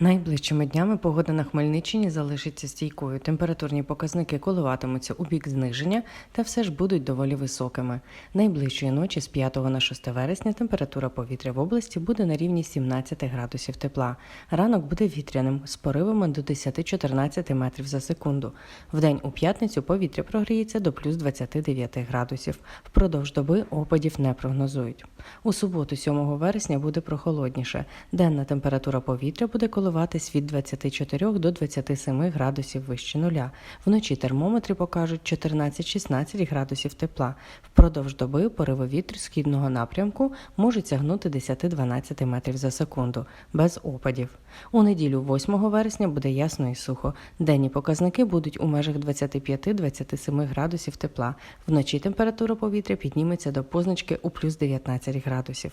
Найближчими днями погода на Хмельниччині залишиться стійкою. Температурні показники коливатимуться у бік зниження та все ж будуть доволі високими. Найближчої ночі з 5 на 6 вересня температура повітря в області буде на рівні 17 градусів тепла. Ранок буде вітряним з поривами до 10-14 метрів за секунду. Вдень у п'ятницю повітря прогріється до плюс 29 градусів. Впродовж доби опадів не прогнозують. У суботу, 7 вересня, буде прохолодніше. Денна температура повітря буде коливатись від 24 до 27 градусів вище нуля. Вночі термометри покажуть 14-16 градусів тепла. Впродовж доби пориви вітру східного напрямку можуть сягнути 10-12 метрів за секунду, без опадів. У неділю, 8 вересня, буде ясно і сухо. Денні показники будуть у межах 25-27 градусів тепла. Вночі температура повітря підніметься до позначки у плюс 19 градусів.